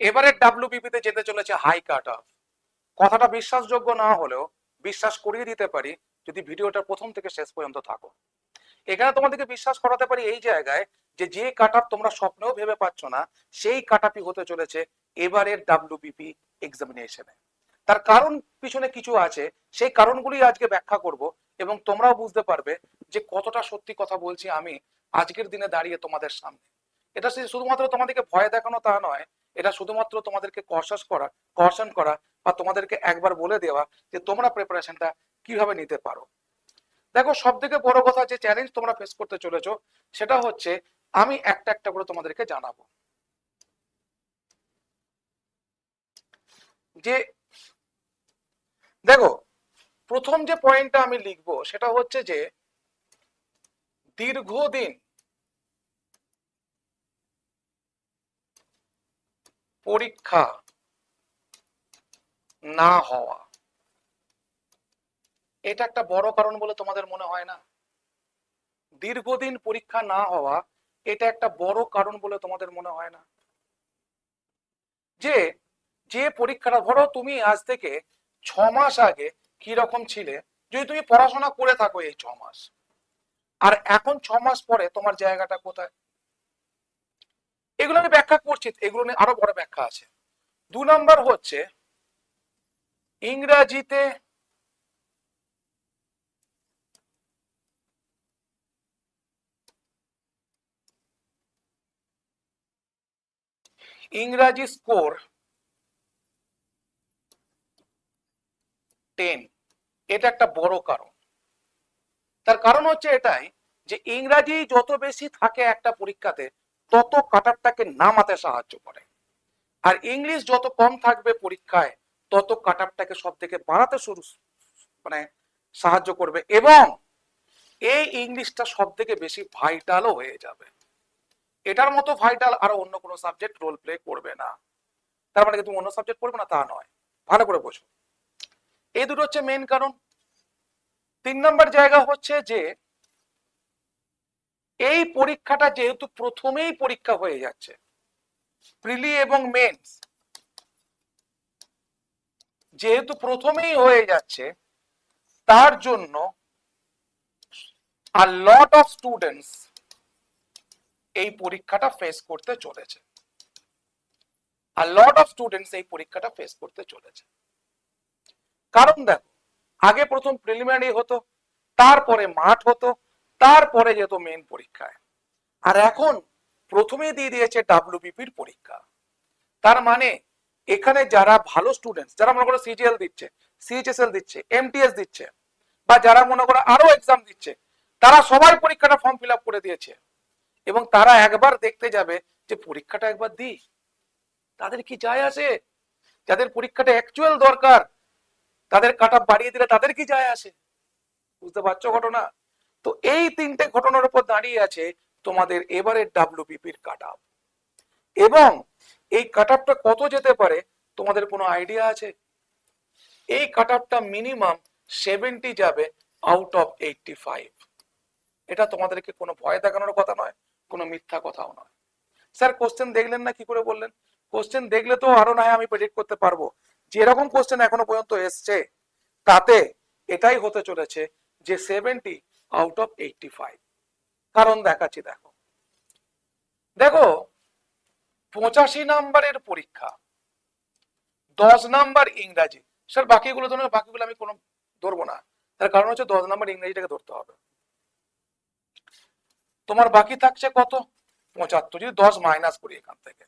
এবারে ডাব্লিউবিপিতে যেতে চলেছে হাই কাট অফ কথাটা বিশ্বাসযোগ্য না হলেও বিশ্বাস করিয়ে দিতে পারি যদি ভিডিওটা প্রথম থেকে শেষ পর্যন্ত থাকো। এখানে তোমাদেরকে বিশ্বাস করাতে পারি এই জায়গায় যে যে কাট তোমরা স্বপ্নেও ভেবে পাচ্ছ না, সেই কাট হতে চলেছে এবারের ডাব্লিউবিপি এক্সামিনেশনে তার কারণ পিছনে কিছু আছে, সেই কারণগুলি আজকে ব্যাখ্যা করব এবং তোমরাও বুঝতে পারবে যে কতটা সত্যি কথা বলছি আমি আজকের দিনে দাঁড়িয়ে তোমাদের সামনে। এটা শুধুমাত্র তোমাদেরকে ভয় দেখানো তা নয় এটা শুধুমাত্র তোমাদেরকে কষাস করা কর্ষণ করা বা তোমাদেরকে একবার বলে দেওয়া যে তোমরা প্রিপারেশনটা কীভাবে নিতে পারো। দেখো সব থেকে বড় কথা যে চ্যালেঞ্জ তোমরা ফেস করতে চলেছো, সেটা হচ্ছে আমি একটা একটা করে তোমাদেরকে জানাব। যে দেখো, প্রথম যে পয়েন্টটা আমি লিখব, সেটা হচ্ছে যে দীর্ঘদিন পরীক্ষা না হওয়া। এটা একটা বড় কারণ বলে তোমাদের মনে হয় না? দীর্ঘদিন পরীক্ষা না হওয়া এটা একটা বড় কারণ বলে তোমাদের মনে হয় না? যে যে পরীক্ষাটা ধরো তুমি আজ থেকে ছ মাস আগে কি রকম ছিলে, যদি তুমি পড়াশোনা করে থাকো এই ছ মাস। আর এখন ছ মাস পরে তোমার জায়গাটা কোথায়? এগুলো আমি ব্যাখ্যা করছি, এগুলো নিয়ে আরও বড় ব্যাখ্যা আছে। দু নম্বর হচ্ছে, ইংরাজিতে ইংরাজি স্কোর টেন, এটা একটা বড় কারণ। তার কারণ হচ্ছে এটাই যে ইংরাজি যত বেশি থাকে একটা পরীক্ষাতে তত কাটারটাকে নামাতে সাহায্য করে। আর ইংলিশ যত কম থাকবে পরীক্ষায়, তত কাটারটাকে সব থেকে বাড়াতে শুরু মানে সাহায্য করবে এবং এই ইংলিশটা সব থেকে বেশি ভাইটালও হয়ে যাবে। এটার মতো ভাইটাল আর অন্য কোনো সাবজেক্ট রোল প্লে করবে না। তার মানে তুমি অন্য সাবজেক্ট পড়বে না? তা নয়। ভালো করে বোঝো। এই দুটো হচ্ছে মেন কারণ। তিন নম্বর জায়গা হচ্ছে যে এই পরীক্ষাটা যেহেতু প্রথমেই পরীক্ষা হয়ে যাচ্ছে, প্রিলি এবং মেন্স যেহেতু প্রথমেই হয়ে যাচ্ছে, তার জন্য আর লট অফ স্টুডেন্টস এই পরীক্ষাটা ফেস করতে চলেছে। আর লট অফ স্টুডেন্টস এই পরীক্ষাটা ফেস করতে চলেছে। কারণ দেখো, আগে প্রথম প্রিলিমিনারি হতো, তারপরে মাঠ হতো তারপরে যেত মেন পরীক্ষায়। আর এখন প্রথমে দিয়ে দিয়েছে ডাব্লিউবিপির পরীক্ষা। তার মানে এখানে যারা ভালো স্টুডেন্টস যারা মনে করো সিজিএল দিচ্ছে সিএইচএসএল দিচ্ছে এমটিএস দিচ্ছে, বা যারা মনে করো আরও এক্সাম দিচ্ছে, তারা সবাই পরীক্ষাটা ফর্ম ফিল করে দিয়েছে। এবং তারা একবার দেখতে যাবে যে পরীক্ষাটা একবার দিই। তাদের কি যায় আসে? যাদের পরীক্ষাটা অ্যাকচুয়াল দরকার, তাদের কাটা বাড়িয়ে দিলে তাদের কি যায় আসে? বুঝতে পারছ ঘটনা? তো এই তিনটে ঘটনার উপর দাঁড়িয়ে আছে তোমাদের এবারের ডাব্লিউবিপির কাট আপ এবং এই কাট আপটা কত যেতে পারে, তোমাদের কোনো আইডিয়া আছে? এই কাট আপটা মিনিমাম সেভেন্টি যাবে আউট অফ এইটটি ফাইভ এটা তোমাদেরকে কোনো ভয় দেখানোর কথা নয়, কোনো মিথ্যা কথাও নয়। স্যার কোশ্চেন দেখলেন না কি করে বললেন? কোশ্চেন দেখলে তো আরও নয় আমি প্রেডিক্ট করতে পারব। যেরকম কোশ্চেন এখনও পর্যন্ত এসছে, তাতে এটাই হতে চলেছে যে seventy out of eighty five কারণ দেখাচ্ছি দেখো। দেখো, পঁচাশি নাম্বারের পরীক্ষা, দশ নাম্বার ইংরাজি। স্যার, বাকিগুলো ধরুন বাকিগুলো আমি কোনো ধরবো না। তার কারণ হচ্ছে দশ নাম্বার ইংরেজিটাকে ধরতে হবে। তোমার বাকি থাকছে কত? পঁচাত্তর, যদি দশ মাইনাস করি এখান থেকে।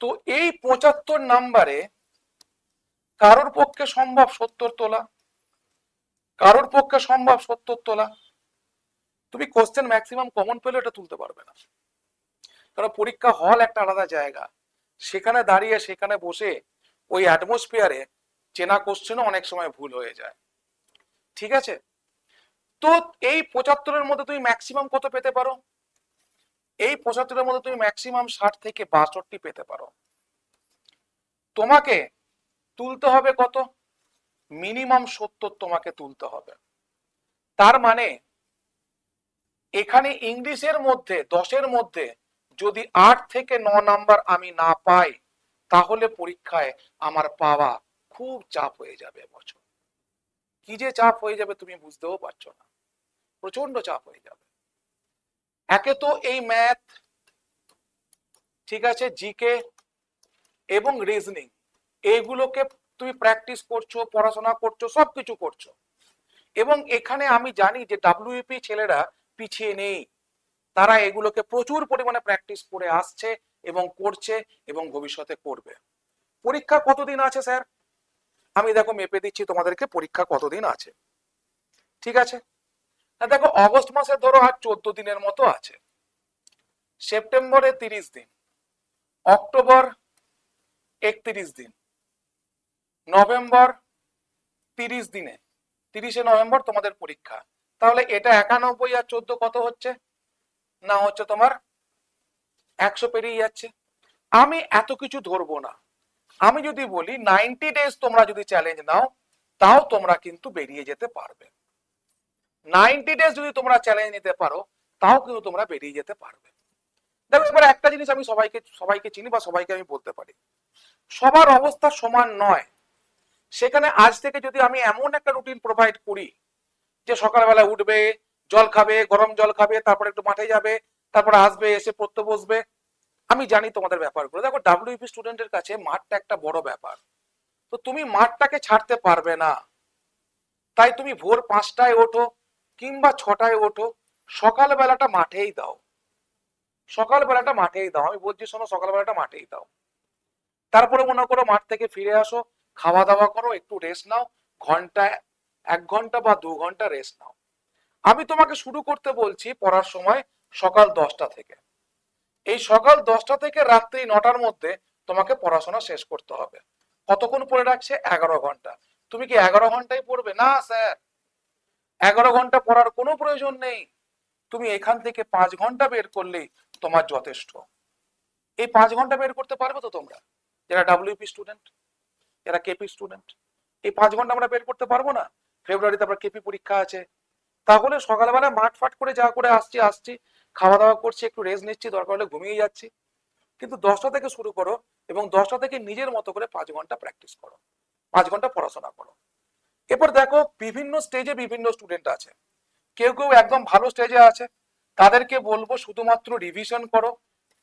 তো এই পঁচাত্তর নাম্বারে কারোর পক্ষে সম্ভব সত্তর তোলা? কারোর পক্ষে সম্ভব সত্তর তোলা। তুমি কোশ্চেন ম্যাক্সিমাম কমন পেলে এটা তুলতে পারবে না। কারণ পরীক্ষা হল একটা আলাদা জায়গা। সেখানে দাঁড়িয়ে, সেখানে বসে ওই অ্যাটমসফিয়ারে চেনা কোশ্চেনও অনেক সময় ভুল হয়ে যায়। ঠিক আছে? তো এই পঁচাত্তরের মধ্যে তুমি ম্যাক্সিমাম কত পেতে পারো? এই পঁচাত্তরের মধ্যে তুমি ম্যাক্সিমাম ষাট থেকে বাষট্টি পেতে পারো। তোমাকে তুলতে হবে কত? মিনিমাম সত্তর তোমাকে তুলতে হবে। তার মানে এখানে ইংলিশের মধ্যে, দশের মধ্যে যদি আট থেকে ন নাম্বার আমি না পাই, তাহলে পরীক্ষায় আমার পাওয়া খুব চাপ হয়ে যাবে এবছর। কি যে চাপ হয়ে যাবে তুমি বুঝতেও পারছ না। প্রচণ্ড চাপ হয়ে যাবে। একে তো এই ম্যাথ ঠিক আছে জিকে এবং রিজনিং এইগুলোকে তুমি প্র্যাকটিস করছ, পড়াশোনা করছ, সবকিছু করছ। এবং এখানে আমি জানি যে ডাব্লিউপি ছেলেরা পিছিয়ে নেই। তারা এগুলোকে প্রচুর পরিমাণে প্র্যাকটিস করে আসছে এবং করছে এবং ভবিষ্যতে করবে। পরীক্ষা কতদিন আছে, স্যার? আমি দেখো মেপে দিচ্ছি, তোমাদেরকে পরীক্ষা কতদিন আছে। ঠিক আছে? দেখো, অগস্ট মাসে ধরো আর চোদ্দ দিনের মতো আছে। সেপ্টেম্বরে তিরিশ দিন। অক্টোবর একত্রিশ দিন। নভেম্বর তিরিশ দিনে, তিরিশে নভেম্বর তোমাদের পরীক্ষা। তাহলে এটা একানব্বই আর চোদ্দ কত হচ্ছে? না হচ্ছে তোমার একশো পেরিয়ে যাচ্ছে। আমি এত কিছু ধরবো না। আমি যদি বলি নাইনটি ডেজ তোমরা যদি চ্যালেঞ্জ নাও, তাও তোমরা কিন্তু বেরিয়ে যেতে পারবে। নাইনটি ডেজ যদি তোমরা চ্যালেঞ্জ নিতে পারো, তাও কিন্তু তোমরা বেরিয়ে যেতে পারবে। দেখো, এবার একটা জিনিস আমি সবাইকে সবাইকে চিনি বা সবাইকে আমি বলতে পারি। সবার অবস্থা সমান নয়। সেখানে আজ থেকে যদি আমি এমন একটা রুটিন প্রোভাইড করি যে সকালবেলা উঠবে, জল খাবে, গরম জল খাবে, তারপরে একটু মাঠে যাবে, তারপরে আসবে, এসে পড়তে বসবে, আমি জানি তোমাদের ব্যাপারগুলো। দেখো ডাব্লিউপি স্টুডেন্টের কাছে মাঠটা একটা বড় ব্যাপার। তো তুমি মাঠটাকে ছাড়তে পারবে না। তাই তুমি ভোর পাঁচটায় ওঠো কিংবা ছটায় ওঠো, সকালবেলাটা মাঠেই দাও। সকালবেলাটা মাঠেই দাও। আমি বলছি শোনো, সকালবেলাটা মাঠেই দাও। তারপরে মনে করো মাঠ থেকে ফিরে আসো খাওয়া দাওয়া করো, একটু রেস্ট নাও, ঘণ্টা, এক ঘণ্টা বা দু ঘণ্টা রেস্ট নাও। আমি তোমাকে শুরু করতে বলছি পড়ার সময় সকাল দশটা থেকে। এই সকাল দশটা থেকে রাত্রি নটার মধ্যে তোমাকে পড়াশোনা শেষ করতে হবে। কতক্ষণ পড়ে রাখছে? এগারো ঘণ্টা। তুমি কি এগারো ঘন্টায় পড়বে? না, স্যার। এগারো ঘণ্টা পড়ার কোনো প্রয়োজন নেই। তুমি এখান থেকে পাঁচ ঘণ্টা বের করলেই তোমার যথেষ্ট। এই পাঁচ ঘণ্টা বের করতে পারবে তো তোমরা? যারা ডাব্লিউপি স্টুডেন্ট যারা কেপি স্টুডেন্ট এই পাঁচ ঘণ্টা আমরা বের করতে পারব না। ফেব্রুয়ারিতে আবার কেপি পরীক্ষা আছে। তাহলে সকালবেলা মাঠ ফাট করে যা করে আসছি আসছি। খাওয়া দাওয়া করছি, একটু রেস্ট নিচ্ছি, দরকার হলে ঘুমিয়ে যাচ্ছি। কিন্তু দশটা থেকে শুরু করো এবং দশটা থেকে নিজের মতো করে পাঁচ ঘণ্টা প্র্যাকটিস করো। পাঁচ ঘণ্টা পড়াশোনা করো। এরপর দেখো, বিভিন্ন স্টেজে বিভিন্ন স্টুডেন্ট আছে। কেউ কেউ একদম ভালো স্টেজে আছে। তাদেরকে বলব শুধুমাত্র রিভিশন করো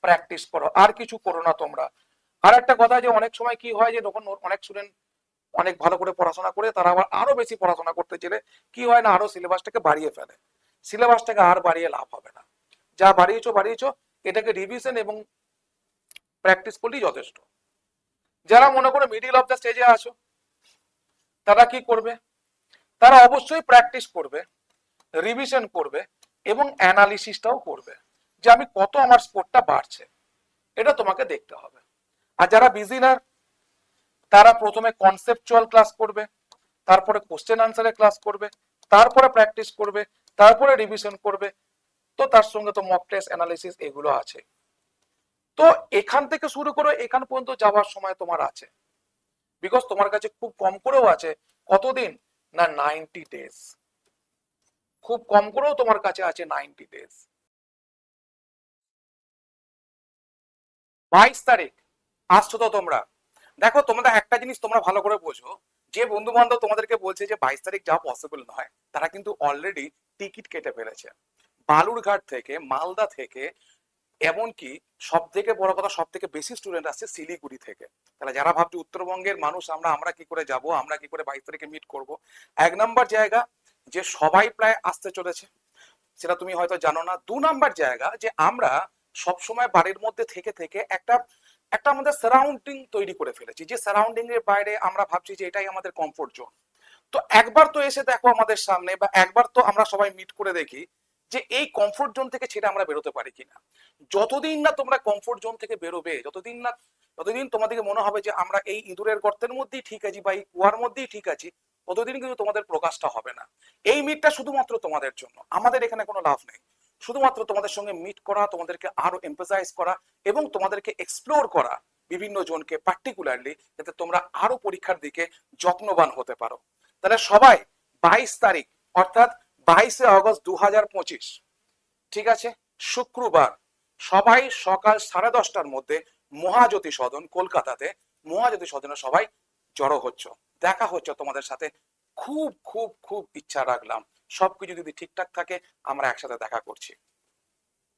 প্র্যাকটিস করো। আর কিছু করো না তোমরা। আর একটা কথা যে অনেক সময় কি হয় যে তখন অনেক স্টুডেন্ট অনেক ভালো করে পড়াশোনা করে, তারা আবার আরও বেশি পড়াশোনা করতে চলে, কি হয় না আরও সিলেবাসটাকে বাড়িয়ে ফেলে। সিলেবাসটাকে আর বাড়িয়ে লাভ হবে না। যা বাড়িয়েছো বাড়িয়েছো, এটাকে রিভিশন এবং প্র্যাকটিস করলেই যথেষ্ট। যারা মনে করো মিডিল অফ দ্য স্টেজে আছো, তারা কি করবে? তারা অবশ্যই প্র্যাকটিস করবে রিভিশন করবে এবং অ্যানালিসিসটাও করবে যে আমি কত আমার স্কোরটা বাড়ছে। এটা তোমাকে দেখতে হবে। আর যারা বিজিনার তারা প্রথমে কনসেপচুয়াল ক্লাস করবে, তারপরে কোশ্চেন আনসারের ক্লাস করবে, তারপরে প্র্যাকটিস করবে, তারপরে রিভিশন করবে। তো তার সঙ্গে তো মক টেস্ট অ্যানালিসিস এগুলো আছে। তো এখান থেকে শুরু করে এখান পর্যন্ত যাওয়ার সময় তোমার আছে। বিকজ তোমার কাছে খুব কম করেও আছে, কতদিন? না নাইনটি ডেজ খুব কম করেও তোমার কাছে আছে নাইনটি ডেজ বাইশ তারিখ। আসছো তো তোমরা। দেখো, তোমরা একটা জিনিস তোমরা ভালো করে বোঝো। যে বন্ধু বান্ধব তোমাদেরকে বলছে যে বাইশ তারিখ যাওয়া পসিবল নয়, তারা কিন্তু অলরেডি টিকিট কেটে ফেলেছে। বালুরঘাট থেকে, মালদা থেকে, এমনকি সব থেকে বড় কথা সব থেকে বেশি স্টুডেন্ট আসছে শিলিগুড়ি থেকে। তাহলে যারা ভাবছে উত্তরবঙ্গের মানুষ, আমরা আমরা কি করে যাব, আমরা কি করে বাইশ তারিখে মিট করব? এক নম্বর জায়গা যে সবাই প্রায় আসতে চলেছে, সেটা তুমি হয়তো জানো না। দু নাম্বার জায়গা যে আমরা সবসময় বাড়ির মধ্যে থেকে থেকে একটা একটা আমাদের সারাউন্ডিং তৈরি করে ফেলেছি। যে সারাউন্ডিং এর বাইরে আমরা ভাবছি যে এটাই আমাদের কমফোর্ট জোন তো একবার তো এসে দেখো আমাদের সামনে বা একবার তো আমরা সবাই মিট করে দেখি যে এই কমফোর্ট জোন থেকে ছেড়ে আমরা বেরোতে পারি কিনা। যতদিন না তোমরা কমফোর্ট জোন থেকে বেরোবে, যতদিন না ততদিন তোমাদেরকে মনে হবে যে আমরা এই ইঁদুরের গর্তের মধ্যেই ঠিক আছি বা এই কুয়ার মধ্যেই ঠিক আছি, ততদিন কিন্তু তোমাদের প্রকাশটা হবে না। এই মিটটা শুধুমাত্র তোমাদের জন্য। আমাদের এখানে কোনো লাভ নেই। শুধুমাত্র তোমাদের সঙ্গে মিট করা, তোমাদেরকে আরও এম্পাসাইজ করা এবং তোমাদেরকে এক্সপ্লোর করা বিভিন্ন জনকে পার্টিকুলারলি যাতে তোমরা আরও পরীক্ষার দিকে যত্নবান হতে পারো। তাহলে সবাই বাইশ তারিখ, অর্থাৎ বাইশে আগস্ট দু ঠিক আছে? শুক্রবার, সবাই সকাল সাড়ে দশটার মধ্যে মহাজ্যোতি সদন কলকাতাতে মহাজ্যোতি সদনে সবাই জড়ো হচ্ছ। দেখা হচ্ছে তোমাদের সাথে। খুব খুব খুব ইচ্ছা রাখলাম। সবকিছু যদি ঠিকঠাক থাকে আমরা একসাথে দেখা করছি।